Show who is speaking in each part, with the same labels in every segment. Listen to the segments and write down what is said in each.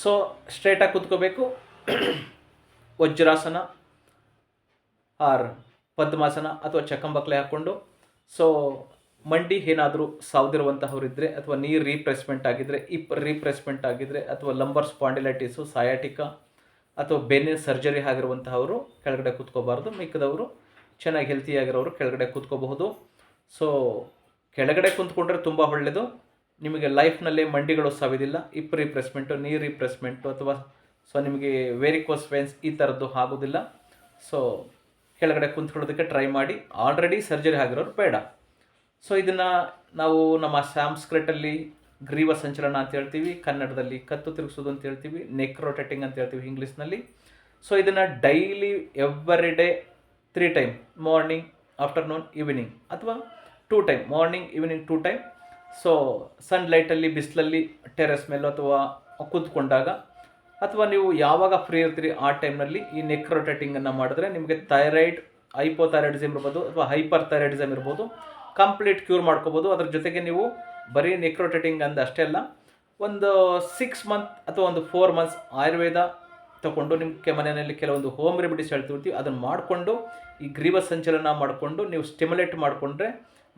Speaker 1: So ಸ್ಟ್ರೇಟಾಗಿ ಕೂತ್ಕೋಬೇಕು. Vajrasana, or ಪದ್ಮಾಸನ ಅಥವಾ ಚಕ್ಕಂಬಕ್ಲೆ ಹಾಕ್ಕೊಂಡು ಸೊ ಮಂಡಿ ಏನಾದರೂ ಸಾವ್ದಿರುವಂತಹವರಿದ್ದರೆ ಅಥವಾ ನೀರು ರೀಪ್ರೆಸ್ಮೆಂಟ್ ಆಗಿದ್ದರೆ ಇಪ್ ರೀಪ್ರೆಸ್ಮೆಂಟ್ ಆಗಿದ್ದರೆ ಅಥವಾ ಲಂಬರ್ ಸ್ಪಾಂಡಿಲೈಟಿಸು ಸಯಾಟಿಕಾ ಅಥವಾ ಬೆನ್ನಿನ ಸರ್ಜರಿ ಆಗಿರುವಂತಹವರು ಕೆಳಗಡೆ ಕೂತ್ಕೋಬಾರ್ದು. ಮಿಕ್ಕದವರು ಚೆನ್ನಾಗಿ ಹೆಲ್ತಿಯಾಗಿರೋರು ಕೆಳಗಡೆ ಕೂತ್ಕೋಬಹುದು. ಸೊ ಕೆಳಗಡೆ ಕೂತ್ಕೊಂಡ್ರೆ ತುಂಬ ಒಳ್ಳೆಯದು ನಿಮಗೆ ಲೈಫ್ನಲ್ಲಿ ಮಂಡಿಗಳು ಸವಿದಿಲ್ಲ ಇಪ್ ರಿಪ್ರೆಸ್ಮೆಂಟು ನೀರು ರಿಪ್ರೆಸ್ಮೆಂಟು ಅಥವಾ ಸೊ ನಿಮಗೆ ವೆರಿಕೋಸ್ ವೇನ್ಸ್ ಈ ಥರದ್ದು ಆಗೋದಿಲ್ಲ. ಸೊ ಕೆಳಗಡೆ ಕುಂತ್ಕೊಳ್ಳೋದಕ್ಕೆ ಟ್ರೈ ಮಾಡಿ. ಆಲ್ರೆಡಿ ಸರ್ಜರಿ ಆಗಿರೋರು ಬೇಡ. ಸೊ ಇದನ್ನು ನಾವು ನಮ್ಮ ಸಂಸ್ಕೃತಲ್ಲಿ ಗ್ರೀವ ಸಂಚಲನ ಅಂತ ಹೇಳ್ತೀವಿ, ಕನ್ನಡದಲ್ಲಿ ಕತ್ತು ತಿರುಗಿಸೋದು ಅಂತ ಹೇಳ್ತೀವಿ ನೆಕ್ ರೊಟೇಟಿಂಗ್ ಅಂತ ಹೇಳ್ತೀವಿ ಇಂಗ್ಲೀಷ್ನಲ್ಲಿ. ಸೊ ಇದನ್ನು daily every day three time morning afternoon evening ಅಥವಾ two time morning evening two time so ಸನ್ಲೈಟಲ್ಲಿ ಬಿಸಿಲಲ್ಲಿ ಟೆರೆಸ್ ಮೇಲೆ ಅಥವಾ ಕೂತ್ಕೊಂಡಾಗ, ಅಥವಾ ನೀವು ಯಾವಾಗ ಫ್ರೀ ಇರ್ತೀರಿ ಆ ಟೈಮ್ನಲ್ಲಿ ಈ ನೆಕ್ ರೊಟೇಟಿಂಗನ್ನು ಮಾಡಿದ್ರೆ ನಿಮಗೆ ಥೈರಾಯ್ಡ್ ಹೈಪೋಥೈರಾಯ್ಡಿಸಮ್ ಇರ್ಬೋದು ಅಥವಾ ಹೈಪರ್ ಥೈರಾಯ್ಡಿಸಮ್ ಇರ್ಬೋದು. ಕಂಪ್ಲೀಟ್ ಕ್ಯೂರ್ ಮಾಡ್ಕೋಬೋದು. ಅದ್ರ ಜೊತೆಗೆ ನೀವು ಬರೀ ನೆಕ್ ರೊಟೇಟಿಂಗ್ ಅಂದ ಅಷ್ಟೇ ಅಲ್ಲ, ಒಂದು ಸಿಕ್ಸ್ ಮಂತ್ ಅಥವಾ ಒಂದು ಫೋರ್ ಮಂತ್ಸ್ ಆಯುರ್ವೇದ ತಗೊಂಡು ನಿಮ್ಮ ಮನೆಯಲ್ಲಿ ಕೆಲವೊಂದು ಹೋಮ್ ರೆಮಿಡೀಸ್ ಹೇಳ್ತಿರ್ತೀವಿ. ಅದನ್ನು ಮಾಡಿಕೊಂಡು, ಈ ಗ್ರೀವ ಸಂಚಲನ ಮಾಡಿಕೊಂಡು, ನೀವು ಸ್ಟಿಮ್ಯುಲೇಟ್ ಮಾಡಿಕೊಂಡ್ರೆ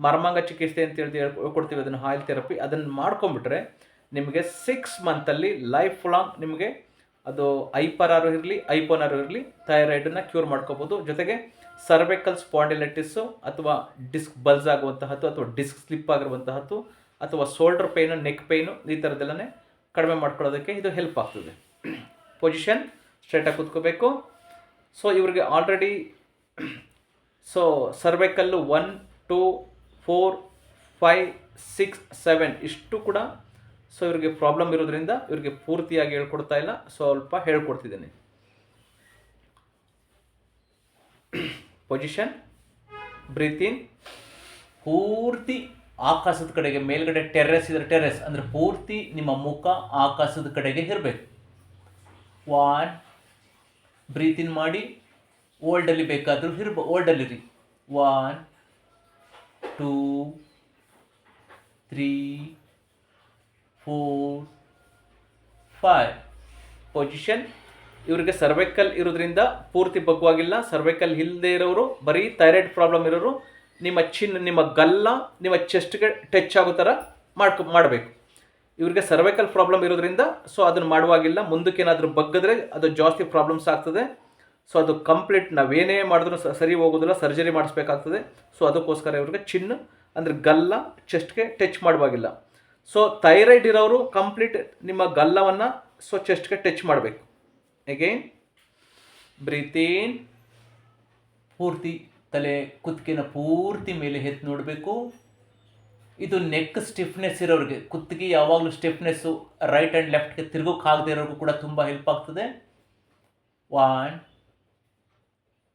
Speaker 1: ಮರ್ಮಾಂಗ ಚಿಕಿತ್ಸೆ ಅಂತ ಹೇಳಿ ಹೇಳ್ಕೊಡ್ತೀವಿ ಅದನ್ನು ಆಯಿಲ್ ಥೆರಪಿ ಅದನ್ನು ಮಾಡ್ಕೊಂಬಿಟ್ರೆ ನಿಮಗೆ ಸಿಕ್ಸ್ ಮಂತಲ್ಲಿ ಲೈಫ್ ಲಾಂಗ್ ನಿಮಗೆ ಅದು ಐಪರಾರು ಇರಲಿ ಐಪೋನಾರು ಇರಲಿ ಥೈರಾಯ್ಡನ್ನು ಕ್ಯೂರ್ ಮಾಡ್ಕೋಬೋದು. ಜೊತೆಗೆ ಸರ್ವೆಕಲ್ ಸ್ಪಾಂಡಿಲೈಟಿಸು ಅಥವಾ ಡಿಸ್ಕ್ ಬಲ್ಸ್ ಆಗುವಂತಹದ್ದು ಅಥವಾ ಡಿಸ್ಕ್ ಸ್ಲಿಪ್ ಆಗಿರುವಂತಹದ್ದು ಅಥವಾ ಶೋಲ್ಡರ್ ಪೇನು ನೆಕ್ ಪೇನು ಈ ಥರದ್ದೆಲ್ಲನೇ ಕಡಿಮೆ ಮಾಡ್ಕೊಳ್ಳೋದಕ್ಕೆ ಇದು ಹೆಲ್ಪ್ ಆಗ್ತದೆ. ಪೊಸಿಷನ್ ಸ್ಟ್ರೇಟಾಗಿ ಕೂತ್ಕೋಬೇಕು. ಸೊ ಇವರಿಗೆ already so cervical one two four five six seven ಇಷ್ಟು ಕೂಡ ಸೊ ಇವರಿಗೆ ಪ್ರಾಬ್ಲಮ್ ಇರೋದ್ರಿಂದ ಇವರಿಗೆ ಪೂರ್ತಿಯಾಗಿ ಹೇಳ್ಕೊಡ್ತಾ ಇಲ್ಲ. ಸ್ವಲ್ಪ ಹೇಳ್ಕೊಡ್ತಿದ್ದೀನಿ. ಪೊಸಿಷನ್ ಬ್ರೀತ್ ಇನ್ ಪೂರ್ತಿ ಆಕಾಶದ ಕಡೆಗೆ, ಮೇಲ್ಗಡೆ ಟೆರ್ರೆಸ್ ಇದ್ರೆ ಟೆರ್ರೆಸ್ ಅಂದರೆ ಪೂರ್ತಿ ನಿಮ್ಮ ಮುಖ ಆಕಾಶದ ಕಡೆಗೆ ಇರಬೇಕು. ಒನ್ ಬ್ರೀತ್ ಇನ್ ಮಾಡಿ ಓಲ್ಡಲ್ಲಿ ಬೇಕಾದರೂ ಇರ್ಬ ಓಲ್ಡಲ್ಲಿರಿ one two three four five position ಇವರಿಗೆ ಸರ್ವೈಕಲ್ ಇರೋದ್ರಿಂದ ಪೂರ್ತಿ ಬಗ್ವಾಗಿಲ್ಲ ಸರ್ವೈಕಲ್ ಇಲ್ಲದೆ ಇರೋರು, ಬರೀ ಥೈರಾಯ್ಡ್ ಪ್ರಾಬ್ಲಮ್ ಇರೋರು, ನಿಮ್ಮ ಚಿನ್ ನಿಮ್ಮ ಗಲ್ಲ, ನಿಮ್ಮ ಚೆಸ್ಟ್ಗೆ ಟಚ್ ಆಗೋ ಥರ ಮಾಡ್ಕೊ, ಮಾಡಬೇಕು. ಇವ್ರಿಗೆ ಸರ್ವೈಕಲ್ ಪ್ರಾಬ್ಲಮ್ ಇರೋದ್ರಿಂದ ಸೊ ಅದನ್ನು ಮಾಡುವಾಗಿಲ್ಲ. ಮುಂದಕ್ಕೆ ಏನಾದರೂ ಬಗ್ಗಿದ್ರೆ ಅದು ಜಾಸ್ತಿ ಪ್ರಾಬ್ಲಮ್ಸ್ ಆಗ್ತದೆ. ಸೊ ಅದು ಕಂಪ್ಲೀಟ್ ನಾವೇನೇ ಮಾಡಿದ್ರೂ ಸರಿ ಹೋಗೋದಿಲ್ಲ ಸರ್ಜರಿ ಮಾಡಿಸ್ಬೇಕಾಗ್ತದೆ. ಸೊ ಅದಕ್ಕೋಸ್ಕರ ಇವ್ರಿಗೆ ಚಿನ್ನ ಅಂದರೆ ಗಲ್ಲ ಚೆಸ್ಟ್ಗೆ ಟಚ್ ಮಾಡುವಾಗಿಲ್ಲ. ಸೊ ಥೈರಾಯ್ಡ್ ಇರೋರು ಕಂಪ್ಲೀಟ್ ನಿಮ್ಮ ಗಲ್ಲವನ್ನು ಸೊ ಚೆಸ್ಟ್ಗೆ ಟಚ್ ಮಾಡಬೇಕು. ಅಗೇನ್ ಬ್ರೀತೀನ್ ಪೂರ್ತಿ ತಲೆ ಕುತ್ತಿಗೆನ ಪೂರ್ತಿ ಮೇಲೆ ಎತ್ತಿ ನೋಡಬೇಕು. ಇದು ನೆಕ್ ಸ್ಟಿಫ್ನೆಸ್ ಇರೋರಿಗೆ ಕುತ್ತಿಗೆ ಯಾವಾಗಲೂ ಸ್ಟಿಫ್ನೆಸ್ಸು ರೈಟ್ ಆ್ಯಂಡ್ ಲೆಫ್ಟ್ಗೆ ತಿರುಗೋಕ್ಕಾಗದೇ ಇರೋರಿಗೂ ಕೂಡ ತುಂಬ ಹೆಲ್ಪ್ ಆಗ್ತದೆ. One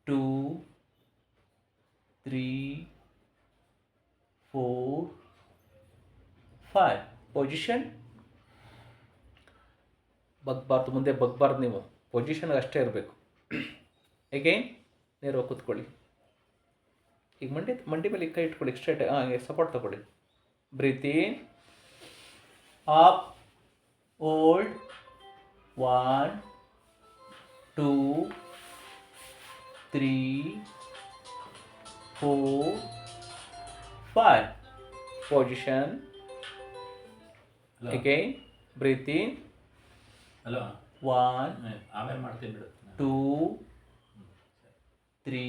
Speaker 1: two three four five position ಬಗ್ಬಾರ್ದು, ಮುಂದೆ ಬಗ್ಬಾರ್ದು ನೀವು. ಪೊಸಿಷನ್ಗೆ ಅಷ್ಟೇ ಇರಬೇಕು. ಎಗೈನ್ ನೇರವಾಗಿ ಕೂತ್ಕೊಳ್ಳಿ. ಈಗ ಮಂಡಿ ಮಂಡಿ ಮೇಲೆ ಕೈ ಇಟ್ಕೊಳ್ಳಿ ಸ್ಟ್ರೈಟ್ ಸಪೋರ್ಟ್ ತಗೊಳ್ಳಿ. Breathe in up hold one two three four five position okay breathe in
Speaker 2: hello
Speaker 1: Hello.
Speaker 2: ಆಮೇಲೆ ಮಾಡ್ತೀನಿ ಬಿಡು.
Speaker 1: Two three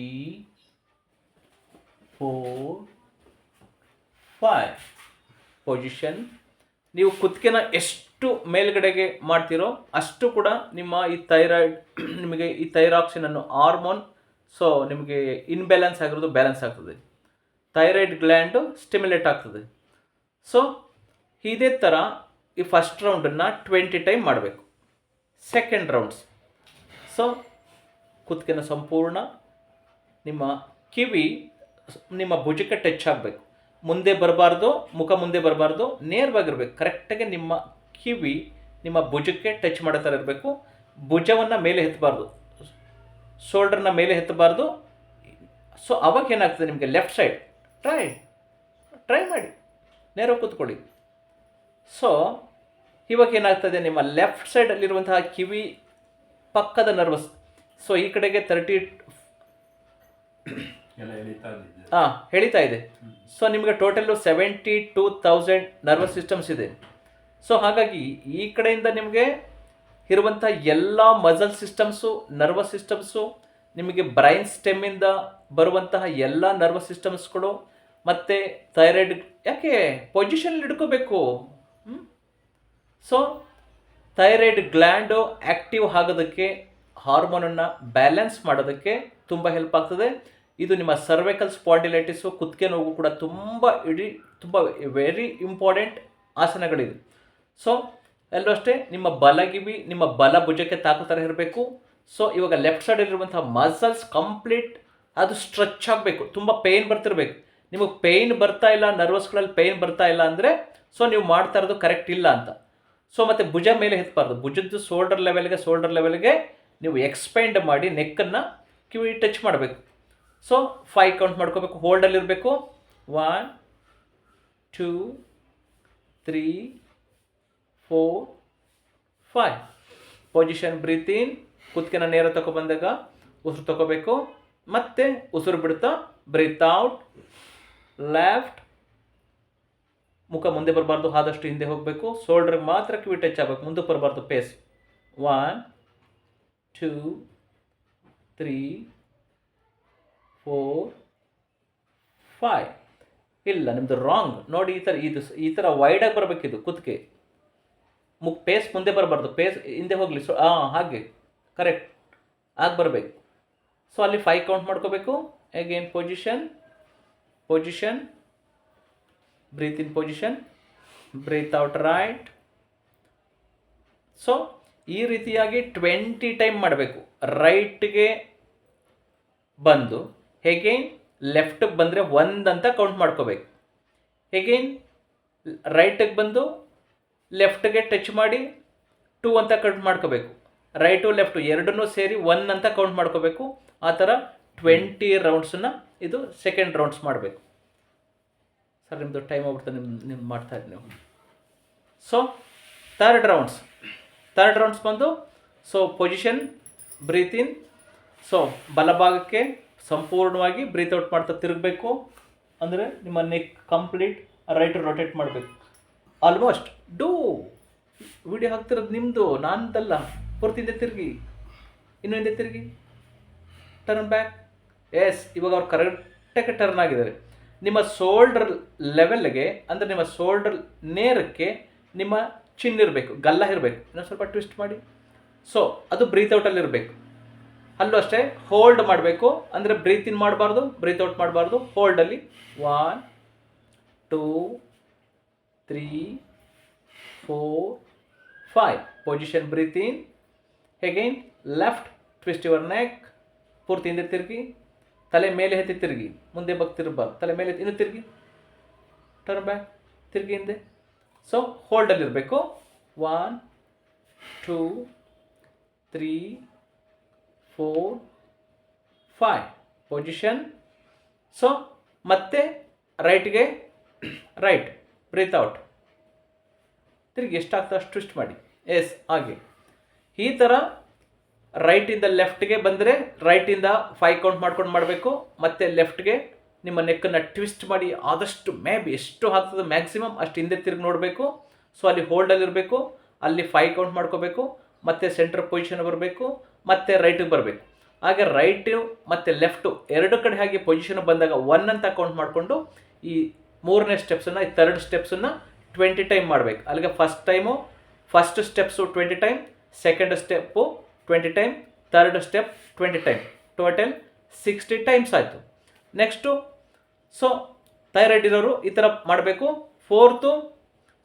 Speaker 1: four five position ನೀವು ಕುತ್ತಿಗೆನ ಎಷ್ಟು ಮೇಲ್ಗಡೆಗೆ ಮಾಡ್ತೀರೋ ಅಷ್ಟು ಕೂಡ ನಿಮ್ಮ ಈ ಥೈರಾಯ್ಡ್ ನಿಮಗೆ ಈ ಥೈರಾಕ್ಸಿನ್ ಅನ್ನೋ ಹಾರ್ಮೋನ್ ಸೊ ನಿಮಗೆ ಇನ್ಬ್ಯಾಲೆನ್ಸ್ ಆಗಿರೋದು ಬ್ಯಾಲೆನ್ಸ್ ಆಗ್ತದೆ. ಥೈರಾಯ್ಡ್ ಗ್ಲ್ಯಾಂಡು ಸ್ಟಿಮ್ಯುಲೇಟ್ ಆಗ್ತದೆ. ಸೊ ಇದೇ ಥರ ಈ ಫಸ್ಟ್ ರೌಂಡನ್ನು ಟ್ವೆಂಟಿ ಟೈಮ್ ಮಾಡಬೇಕು. ಸೆಕೆಂಡ್ ರೌಂಡ್ಸ್ ಸೊ ಕುತ್ತಿಗೆನ ಸಂಪೂರ್ಣ ನಿಮ್ಮ ಕಿವಿ, ನಿಮ್ಮ ಭುಜಕ್ಕೆ ಟಚ್ ಆಗಬೇಕು. ಮುಂದೆ ಬರಬಾರ್ದು, ಮುಖ ಮುಂದೆ ಬರಬಾರ್ದು, ನೇರವಾಗಿರ್ಬೇಕು. ಕರೆಕ್ಟಾಗಿ ನಿಮ್ಮ ಕಿವಿ ನಿಮ್ಮ ಭುಜಕ್ಕೆ ಟಚ್ ಮಾಡೋ ಥರ ಇರಬೇಕು. ಭುಜವನ್ನು ಮೇಲೆ ಎತ್ತಬಾರ್ದು ಶೋಲ್ಡರ್ನ ಮೇಲೆ ಎತ್ತಬಾರ್ದು. ಸೊ ಅವಾಗ ಏನಾಗ್ತದೆ ನಿಮಗೆ? ಲೆಫ್ಟ್ ಸೈಡ್ ಟ್ರೈ ಟ್ರೈ ಮಾಡಿ. ನೇರ ಕೂತ್ಕೊಳ್ಳಿ. ಸೊ ಇವಾಗ ಏನಾಗ್ತದೆ? ನಿಮ್ಮ ಲೆಫ್ಟ್ ಸೈಡಲ್ಲಿರುವಂತಹ ಕಿವಿ ಪಕ್ಕದ ನರ್ವಸ್ ಸೊ ಈ ಕಡೆಗೆ ತರ್ಟಿ ಹಾಂ ಹೇಳ್ತಾ ಇದೆ. ಸೊ ನಿಮಗೆ total seventy two thousand nervous systems ಇದೆ. ಸೊ ಹಾಗಾಗಿ ಈ ಕಡೆಯಿಂದ ನಿಮಗೆ ಇರುವಂಥ ಎಲ್ಲ ಮಸಲ್ ಸಿಸ್ಟಮ್ಸು ನರ್ವಸ್ ಸಿಸ್ಟಮ್ಸು ನಿಮಗೆ ಬ್ರೈನ್ ಸ್ಟೆಮ್ಮಿಂದ ಬರುವಂತಹ ಎಲ್ಲ ನರ್ವಸ್ ಸಿಸ್ಟಮ್ಸ್ಗಳು ಮತ್ತು ಥೈರಾಯ್ಡ್ ಯಾಕೆ ಪೊಸಿಷನ್ ಹಿಡ್ಕೋಬೇಕು ಸೊ ಥೈರಾಯ್ಡ್ ಗ್ಲ್ಯಾಂಡು ಆ್ಯಕ್ಟಿವ್ ಆಗೋದಕ್ಕೆ ಹಾರ್ಮೋನನ್ನು ಬ್ಯಾಲೆನ್ಸ್ ಮಾಡೋದಕ್ಕೆ ತುಂಬ ಹೆಲ್ಪ್ ಆಗ್ತದೆ. ಇದು ನಿಮ್ಮ ಸರ್ವೈಕಲ್ ಸ್ಪಾಂಡಿಲೈಟಿಸು ಕುತ್ತಿಗೆ ನೋವು ಕೂಡ ತುಂಬ ಇಡೀ, ತುಂಬ ವೆರಿ ಇಂಪಾರ್ಟೆಂಟ್ ಆಸನಗಳಿದೆ. ಸೊ ಎಲ್ಲೂ ಅಷ್ಟೇ, ನಿಮ್ಮ ಬಲಗಿವಿ, ನಿಮ್ಮ ಬಲ ಭುಜಕ್ಕೆ ತಾಕೋ ಥರ ಇರಬೇಕು. ಸೊ ಇವಾಗ ಲೆಫ್ಟ್ ಸೈಡಲ್ಲಿರುವಂಥ ಮಸಲ್ಸ್ ಕಂಪ್ಲೀಟ್ ಅದು ಸ್ಟ್ರೆಚ್ ಆಗಬೇಕು. ತುಂಬ ಪೇಯ್ನ್ ಬರ್ತಿರ್ಬೇಕು. ನಿಮಗೆ ಪೇಯ್ನ್ ಬರ್ತಾ ಇಲ್ಲ ನರ್ವಸ್ಗಳಲ್ಲಿ ಪೇಯ್ನ್ ಬರ್ತಾ ಇಲ್ಲ ಅಂದರೆ ಸೊ ನೀವು ಮಾಡ್ತಾ ಇರೋದು ಕರೆಕ್ಟ್ ಇಲ್ಲ ಅಂತ. ಸೊ ಮತ್ತು ಭುಜ ಮೇಲೆ ಎತ್ತಬಾರ್ದು ಭುಜದ್ದು ಶೋಲ್ಡರ್ ಲೆವೆಲ್ಗೆ ಶೋಲ್ಡರ್ ಲೆವೆಲ್ಗೆ ನೀವು ಎಕ್ಸ್ಪೆಂಡ್ ಮಾಡಿ ನೆಕ್ಕನ್ನು ಕಿವಿ ಟಚ್ ಮಾಡಬೇಕು. ಸೊ ಫೈ ಕೌಂಟ್ ಮಾಡ್ಕೋಬೇಕು. ಹೋಲ್ಡಲ್ಲಿರಬೇಕು one two three four five position breathe in ಕುತ್ತಿಗೆನ ನೇರ ತಗೊಬಂದಾಗ ಉಸಿರು ತಗೋಬೇಕು ಮತ್ತೆ ಉಸಿರು ಬಿಡ್ತಾ ಬ್ರೀತ್ ಔಟ್ ಲೆಫ್ಟ್ ಮುಖ ಮುಂದೆ ಬರಬಾರ್ದು, ಆದಷ್ಟು ಹಿಂದೆ ಹೋಗಬೇಕು. ಶೋಲ್ಡ್ರಿಗೆ ಮಾತ್ರ ಕಿವಿ ಟಚ್ ಆಗಬೇಕು ಮುಂದಕ್ಕೆ ಬರಬಾರ್ದು face one two three four five ಇಲ್ಲ ನಿಮ್ಮದು ರಾಂಗ್ ನೋಡಿ, ಈ ಥರ ಇದು ಈ ಥರ ವೈಡಾಗಿ ಬರಬೇಕಿದು ಕುತ್ತಿಗೆ ಮುಕ್ ಪೇಸ್ ಮುಂದೆ ಬರಬಾರ್ದು ಪೇಸ್ ಹಿಂದೆ ಹೋಗಲಿ ಸೊ ಹಾಂ ಹಾಗೆ ಕರೆಕ್ಟ್ ಆಗಿ ಬರಬೇಕು. ಸೊ ಅಲ್ಲಿ ಫೈವ್ ಕೌಂಟ್ ಮಾಡ್ಕೋಬೇಕು. Again position position breathe in position breathe out right so ಈ ರೀತಿಯಾಗಿ ಟ್ವೆಂಟಿ ಟೈಮ್ ಮಾಡಬೇಕು. ರೈಟ್ಗೆ ಬಂದು ಹೇಗೇನ್ ಲೆಫ್ಟಿಗೆ ಬಂದರೆ ಒಂದಂತ ಕೌಂಟ್ ಮಾಡ್ಕೋಬೇಕು. ಹೇಗೇನ್ ರೈಟಿಗೆ ಬಂದು ಲೆಫ್ಟ್ಗೆ ಟಚ್ ಮಾಡಿ ಟೂ ಅಂತ ಕೌಂಟ್ ಮಾಡ್ಕೋಬೇಕು. ರೈಟು, ಲೆಫ್ಟು ಎರಡನ್ನೂ ಸೇರಿ ಒನ್ ಅಂತ ಕೌಂಟ್ ಮಾಡ್ಕೋಬೇಕು. ಆ ಥರ ಟ್ವೆಂಟಿ ರೌಂಡ್ಸನ್ನು ಇದು ಸೆಕೆಂಡ್ ರೌಂಡ್ಸ್ ಮಾಡಬೇಕು. ಸರ್ ನಿಮ್ಮದು ಟೈಮ್ ಆಗ್ಬಿಡ್ತದೆ ನಿಮ್ಮ ನಿಮ್ಮ ಮಾಡ್ತಾ ಇದ್ದೀವಿ ನೀವು. So third rounds third rounds ಬಂದು so position breathe in so ಬಲಭಾಗಕ್ಕೆ ಸಂಪೂರ್ಣವಾಗಿ ಬ್ರೀತ್ ಔಟ್ ಮಾಡ್ತಾ ತಿರುಗಬೇಕು. ಅಂದರೆ ನಿಮ್ಮ ನೆಕ್ ಕಂಪ್ಲೀಟ್ ರೈಟ್ ರೊಟೇಟ್ ಮಾಡಬೇಕು. Almost do. ವಿಡಿಯೋ ಹಾಕ್ತಿರೋದು ನಿಮ್ಮದು ನಾನಂತಲ್ಲ. ಪೂರ್ತಿ ಹಿಂದೆ ತಿರುಗಿ. ಇನ್ನೂ ಹಿಂದೆ ತಿರುಗಿ. ಟರ್ನ್ ಬ್ಯಾಕ್ ಎಸ್ ಇವಾಗ ಅವ್ರು ಕರೆಕ್ಟಾಗಿ ಟರ್ನ್ ಆಗಿದ್ದಾರೆ. ನಿಮ್ಮ ಶೋಲ್ಡರ್ ಲೆವೆಲ್ಗೆ ಅಂದರೆ ನಿಮ್ಮ ಶೋಲ್ಡರ್ ನೇರಕ್ಕೆ ನಿಮ್ಮ ಚಿನ್ ಇರಬೇಕು, ಗಲ್ಲ ಇರಬೇಕು. ಇನ್ನೊಂದು ಸ್ವಲ್ಪ ಟ್ವಿಸ್ಟ್ ಮಾಡಿ. ಸೊ ಅದು ಬ್ರೀತ್ ಔಟಲ್ಲಿ ಇರಬೇಕು. ಅಲ್ಲೂ ಅಷ್ಟೇ ಹೋಲ್ಡ್ ಮಾಡಬೇಕು. ಅಂದರೆ ಬ್ರೀತ್ ಇನ್ ಮಾಡಬಾರ್ದು ಬ್ರೀತ್ ಔಟ್ ಮಾಡಬಾರ್ದು. ಹೋಲ್ಡಲ್ಲಿ one two three four five position breathe in Again, left twist your neck. ಪೂರ್ತಿ ಹಿಂದೆ ತಿರುಗಿ ತಲೆ ಮೇಲೆ ಎತ್ತಿ ತಿರುಗಿ. ಮುಂದೆ ಬಗ್ ತಿರುಗಬಾರ್ದು ತಲೆ ಮೇಲೆ ಇನ್ನು ತಿರುಗಿ. ಟರ್ನ್ ಬ್ಯಾಕ್ ತಿರುಗಿ ಹಿಂದೆ. So ಹೋಲ್ಡಲ್ಲಿರಬೇಕು one two three four five position so ಮತ್ತೆ ರೈಟ್ಗೆ ರೈಟ್ ಬ್ರೀತ್ ಔಟ್ ತಿರುಗಿ ಎಷ್ಟಾಗ್ತದೆ ಅಷ್ಟು ಟ್ವಿಸ್ಟ್ ಮಾಡಿ. ಎಸ್, ಹಾಗೆ. ಈ ಥರ ರೈಟಿಂದ ಲೆಫ್ಟ್ಗೆ ಬಂದರೆ ರೈಟಿಂದ ಫೈವ್ ಕೌಂಟ್ ಮಾಡ್ಕೊಂಡು ಮಾಡಬೇಕು, ಮತ್ತು ಲೆಫ್ಟ್ಗೆ ನಿಮ್ಮ ನೆಕ್ಕನ್ನು ಟ್ವಿಸ್ಟ್ ಮಾಡಿ ಆದಷ್ಟು ಮೇ ಬಿ ಎಷ್ಟು ಆಗ್ತದೆ ಮ್ಯಾಕ್ಸಿಮಮ್ ಅಷ್ಟು ಹಿಂದೆ ತಿರುಗಿ ನೋಡಬೇಕು. ಸೊ ಅಲ್ಲಿ ಹೋಲ್ಡಲ್ಲಿರಬೇಕು ಅಲ್ಲಿ ಫೈವ್ ಕೌಂಟ್ ಮಾಡ್ಕೋಬೇಕು, ಮತ್ತು ಸೆಂಟ್ರ್ ಪೊಸಿಷನ್ ಬರಬೇಕು, ಮತ್ತು ರೈಟಿಗೆ ಬರಬೇಕು. ಹಾಗೆ ರೈಟು ಮತ್ತು ಲೆಫ್ಟು ಎರಡು ಕಡೆ ಹಾಗೆ ಪೊಸಿಷನ್ ಬಂದಾಗ ಒನ್ ಅಂತ ಕೌಂಟ್ ಮಾಡಿಕೊಂಡು ಈ ಮೂರನೇ ಸ್ಟೆಪ್ಸನ್ನು ಈ ಥರ್ಡ್ ಸ್ಟೆಪ್ಸನ್ನು ಟ್ವೆಂಟಿ ಟೈಮ್ ಮಾಡಬೇಕು. ಅಲ್ಲಿಗೆ first time first steps twenty time second step twenty time third step twenty time total sixty times ಆಯಿತು. ನೆಕ್ಸ್ಟು ಸೊ ಥೈರಾಯ್ಡ್ ಇರೋರು ಈ ಥರ ಮಾಡಬೇಕು. ಫೋರ್ತು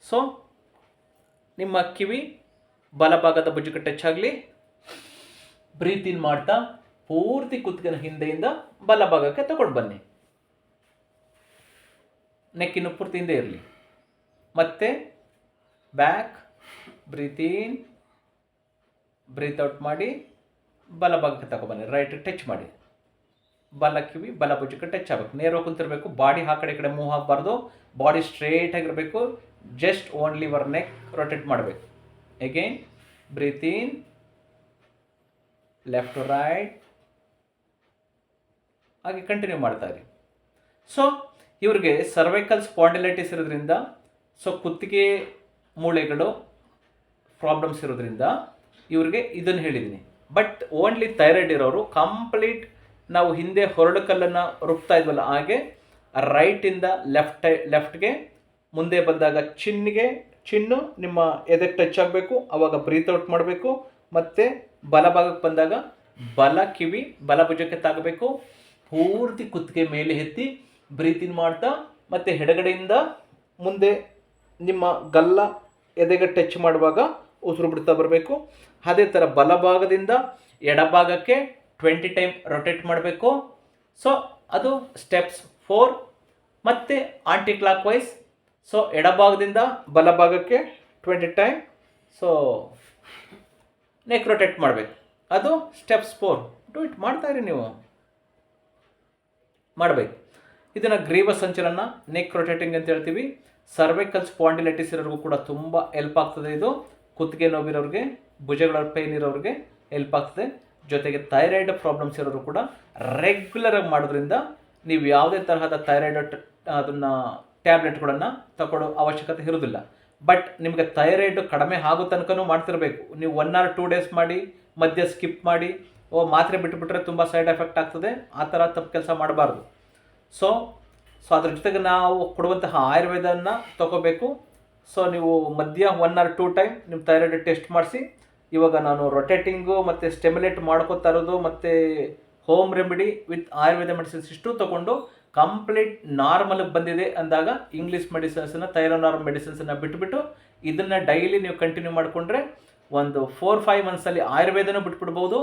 Speaker 1: ಸೊ ನಿಮ್ಮ ಕಿವಿ ಬಲಭಾಗದ ಭುಜಕ್ಕೆ ಟಚ್ ಆಗಲಿ ಬ್ರೀತ್ ಇನ್ ಮಾಡ್ತಾ, ಪೂರ್ತಿ ಕುತ್ತಿಗೆನ ಹಿಂದೆಯಿಂದ ಬಲಭಾಗಕ್ಕೆ ತಗೊಂಡು ಬನ್ನಿ. ನೆಕ್ಕಿನ ಪೂರ್ತಿ ಹಿಂದೆ ಇರಲಿ. ಮತ್ತೆ back breathe in breathe out ಮಾಡಿ ಬಲಭಾಗಕ್ಕೆ ತಗೊಬನ್ನಿ. ರೈಟ್ ಟಚ್ ಮಾಡಿ. ಬಲ ಕಿವಿ, ಬಲ ಭುಜಕ್ಕೆ ಟಚ್ ಆಗಬೇಕು. ನೇರ ಕುಂತಿರಬೇಕು. ಬಾಡಿ ಆ ಕಡೆ ಕಡೆ ಮೂವ್ ಆಗಬಾರ್ದು. ಬಾಡಿ ಸ್ಟ್ರೇಟ್ ಆಗಿರಬೇಕು. Just only your neck rotate ಮಾಡಬೇಕು. Again breathe left to right ಹಾಗೆ ಕಂಟಿನ್ಯೂ ಮಾಡ್ತಾ ಇರಿ. ಸೊ ಇವ್ರಿಗೆ ಸರ್ವೈಕಲ್ ಸ್ಪಾಂಡಿಲೈಟಿಸ್ ಇರೋದ್ರಿಂದ ಸೊ ಕುತ್ತಿಗೆ ಮೂಳೆಗಳು ಪ್ರಾಬ್ಲಮ್ಸ್ ಇರೋದ್ರಿಂದ ಇವರಿಗೆ ಇದನ್ನು ಹೇಳಿದ್ದೀನಿ. ಬಟ್ ಓನ್ಲಿ ಥೈರಾಯ್ಡ್ ಇರೋರು ಕಂಪ್ಲೀಟ್ ನಾವು ಹಿಂದೆ ಹೊರಳು ಕಲ್ಲನ್ನು ರುಬ್ತಾ ಇದ್ವಲ್ಲ ಹಾಗೆ ರೈಟಿಂದ ಲೆಫ್ಟ್ ಲೆಫ್ಟ್ಗೆ ಮುಂದೆ ಬಂದಾಗ ಚಿನ್ನಿಗೆ ಚಿನ್ನು ನಿಮ್ಮ ಎದಕ್ಕೆ ಟಚ್ ಆಗಬೇಕು ಆವಾಗ ಬ್ರೀತ್ ಔಟ್ ಮಾಡಬೇಕು, ಮತ್ತು ಬಲಭಾಗಕ್ಕೆ ಬಂದಾಗ ಬಲ ಕಿವಿ, ಬಲ ಭುಜಕ್ಕೆ ತಾಗಬೇಕು, ಪೂರ್ತಿ ಕುತ್ತಿಗೆ ಮೇಲೆ ಎತ್ತಿ ಬ್ರೀತಿನ್ ಮಾಡ್ತಾ, ಮತ್ತು ಎಡಗಡೆಯಿಂದ ಮುಂದೆ ನಿಮ್ಮ ಗಲ್ಲ ಎದೆಗೆ ಟಚ್ ಮಾಡುವಾಗ ಉಸಿರು ಬಿಡ್ತಾ ಬರಬೇಕು. ಅದೇ ಥರ ಬಲಭಾಗದಿಂದ ಎಡಭಾಗಕ್ಕೆ ಟ್ವೆಂಟಿ ಟೈಮ್ ರೊಟೇಟ್ ಮಾಡಬೇಕು. ಸೊ ಅದು ಸ್ಟೆಪ್ಸ್ ಫೋರ್ ಮತ್ತು ಆಂಟಿ ಕ್ಲಾಕ್ ವೈಸ್ ಸೊ ಎಡಭಾಗದಿಂದ ಬಲಭಾಗಕ್ಕೆ twenty time so neck rotate ಮಾಡಬೇಕು. ಅದು ಸ್ಟೆಪ್ಸ್ ಫೋರ್ ಡೂ ಇಟ್ ಮಾಡ್ತಾ ಇರಿ ನೀವು. ಮಾಡಬೇಕು. ಇದನ್ನು ಗ್ರೀವ ಸಂಚಲನ ನೆಕ್ ರೊಟೇಟಿಂಗ್ ಅಂತ ಹೇಳ್ತೀವಿ. ಸರ್ವೈಕಲ್ ಸ್ಪಾಂಡಿಲೈಟಿಸ್ ಇರೋರಿಗೂ ಕೂಡ ತುಂಬ ಹೆಲ್ಪ್ ಆಗ್ತದೆ ಇದು. ಕುತ್ತಿಗೆ ನೋವಿರೋರಿಗೆ, ಭುಜಗಳ ಪೇನ್ ಇರೋರಿಗೆ ಹೆಲ್ಪ್ ಆಗ್ತದೆ. ಜೊತೆಗೆ ಥೈರಾಯ್ಡ್ ಪ್ರಾಬ್ಲಮ್ಸ್ ಇರೋರು ಕೂಡ ರೆಗ್ಯುಲರ್ ಆಗಿ ಮಾಡೋದ್ರಿಂದ ನೀವು ಯಾವುದೇ ತರಹದ ಥೈರಾಯ್ಡ್ ಅದನ್ನು ಟ್ಯಾಬ್ಲೆಟ್ಗಳನ್ನು ತಗೊಳ್ಳೋ ಅವಶ್ಯಕತೆ ಇರೋದಿಲ್ಲ. ಬಟ್ ನಿಮಗೆ ಥೈರಾಯ್ಡ್ ಕಡಿಮೆ ಆಗೋ ತನಕನೂ ಮಾಡ್ತಿರಬೇಕು. ನೀವು ಒನ್ ಆರ್ ಟೂ ಡೇಸ್ ಮಾಡಿ, ಮಧ್ಯೆ ಸ್ಕಿಪ್ ಮಾಡಿ, ಓ, ಮಾತ್ರೆ ಬಿಟ್ಟುಬಿಟ್ರೆ ತುಂಬ ಸೈಡ್ ಎಫೆಕ್ಟ್ ಆಗ್ತದೆ. ಆ ಥರ ತಪ್ಪು ಕೆಲಸ ಮಾಡಬಾರ್ದು. ಸೊ ಸೊ ಅದ್ರ ಜೊತೆಗೆ ನಾವು ಕೊಡುವಂತಹ ಆಯುರ್ವೇದನ ತಗೋಬೇಕು. ಸೊ ನೀವು ಮಧ್ಯ ಒನ್ ಆರ್ ಟೂ ಟೈಮ್ ನಿಮ್ಮ ಥೈರಾಯ್ಡ್ ಟೆಸ್ಟ್ ಮಾಡಿಸಿ. ಇವಾಗ ನಾನು ರೊಟೇಟಿಂಗು ಮತ್ತು ಸ್ಟೆಮ್ಯುಲೇಟ್ ಮಾಡ್ಕೋತಾ ಇರೋದು ಮತ್ತು home remedy with Ayurveda medicines ಇಷ್ಟು ತಗೊಂಡು ಕಂಪ್ಲೀಟ್ ನಾರ್ಮಲ್ ಬಂದಿದೆ ಅಂದಾಗ ಇಂಗ್ಲೀಷ್ ಮೆಡಿಸಿನ್ಸನ್ನು ಥೈರೋನಾರ್ಮ್ ಮೆಡಿಸಿನ್ಸನ್ನು ಬಿಟ್ಬಿಟ್ಟು ಇದನ್ನು ಡೈಲಿ ನೀವು ಕಂಟಿನ್ಯೂ ಮಾಡಿಕೊಂಡ್ರೆ ಒಂದು ಫೋರ್ ಫೈವ್ ಮಂತ್ಸಲ್ಲಿ ಆಯುರ್ವೇದನೂ ಬಿಟ್ಬಿಡ್ಬೋದು.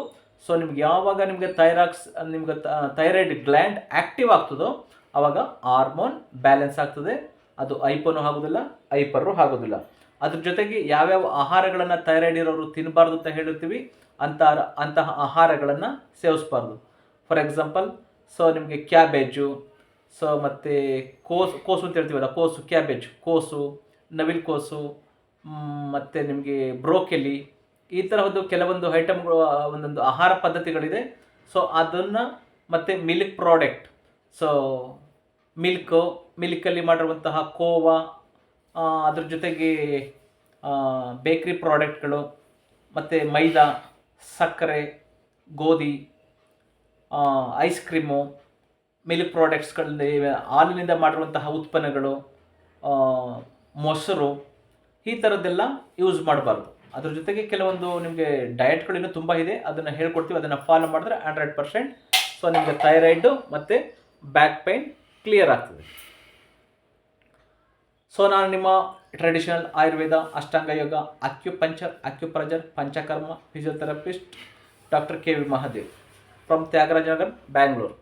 Speaker 1: ಸೊ ನಿಮ್ಗೆ ಯಾವಾಗ ನಿಮಗೆ ಥೈರಾಕ್ಸ್ ನಿಮ್ಗೆ ಥೈರಾಯ್ಡ್ ಗ್ಲ್ಯಾಂಡ್ ಆ್ಯಕ್ಟಿವ್ ಆಗ್ತದೋ ಆವಾಗ ಹಾರ್ಮೋನ್ ಬ್ಯಾಲೆನ್ಸ್ ಆಗ್ತದೆ. ಅದು ಐಪೋನು ಆಗೋದಿಲ್ಲ ಐಪರು ಆಗೋದಿಲ್ಲ. ಅದ್ರ ಜೊತೆಗೆ ಯಾವ್ಯಾವ ಆಹಾರಗಳನ್ನು ಥೈರಾಯ್ಡ್ ಇರೋರು ತಿನ್ನಬಾರ್ದು ಅಂತ ಹೇಳಿರ್ತೀವಿ ಅಂತ ಅಂತಹ ಆಹಾರಗಳನ್ನು ಸೇವಿಸ್ಬಾರ್ದು. ಫಾರ್ ಎಕ್ಸಾಂಪಲ್ ಸೊ ನಿಮಗೆ ಕ್ಯಾಬೇಜು ಸೊ ಮತ್ತು ಕೋಸು ಕೋಸು ಅಂತ ಹೇಳ್ತೀವಲ್ಲ, ಕೋಸು, ಕ್ಯಾಬೇಜ್, ಕೋಸು, ನವಿಲ್ ಕೋಸು ಮತ್ತು ನಿಮಗೆ ಬ್ರೋಕೆಲಿ, ಈ ತರಹದ್ದು ಕೆಲವೊಂದು ಐಟಮ್ಗಳು ಒಂದೊಂದು ಆಹಾರ ಪದ್ಧತಿಗಳಿದೆ. ಸೊ ಅದನ್ನು ಮತ್ತು ಮಿಲ್ಕ್ ಪ್ರಾಡಕ್ಟ್ ಸೊ ಮಿಲ್ಕು ಮಿಲ್ಕಲ್ಲಿ ಮಾಡಿರುವಂತಹ ಕೋವಾ ಅದ್ರ ಜೊತೆಗೆ ಬೇಕ್ರಿ ಪ್ರಾಡಕ್ಟ್ಗಳು ಮತ್ತು ಮೈದಾ, ಸಕ್ಕರೆ, ಗೋಧಿ ಐಸ್ ಕ್ರೀಮು ಮಿಲ್ಕ್ ಪ್ರಾಡಕ್ಟ್ಸ್ಗಳಲ್ಲಿ ಹಾಲಿನಿಂದ ಮಾಡಿರುವಂತಹ ಉತ್ಪನ್ನಗಳು ಮೊಸರು, ಈ ಥರದ್ದೆಲ್ಲ ಯೂಸ್ ಮಾಡಬಾರ್ದು. ಅದ್ರ ಜೊತೆಗೆ ಕೆಲವೊಂದು ನಿಮಗೆ ಡಯಟ್ಗಳಿನ್ನೂ ತುಂಬ ಇದೆ. ಅದನ್ನು ಹೇಳ್ಕೊಡ್ತೀವಿ. ಅದನ್ನು ಫಾಲೋ ಮಾಡಿದ್ರೆ ಹಂಡ್ರೆಡ್ ಪರ್ಸೆಂಟ್ ಸೊ ನಿಮಗೆ ಥೈರಾಯ್ಡು ಮತ್ತು ಬ್ಯಾಕ್ ಪೈನ್ ಕ್ಲಿಯರ್ ಆಗ್ತದೆ. ಸೊ ನಾನು ನಿಮ್ಮ traditional Ayurveda Ashtanga yoga acupuncture acupressure panchakarma physiotherapist doctor K V Mahadev from Tyagarajanagar Bangalore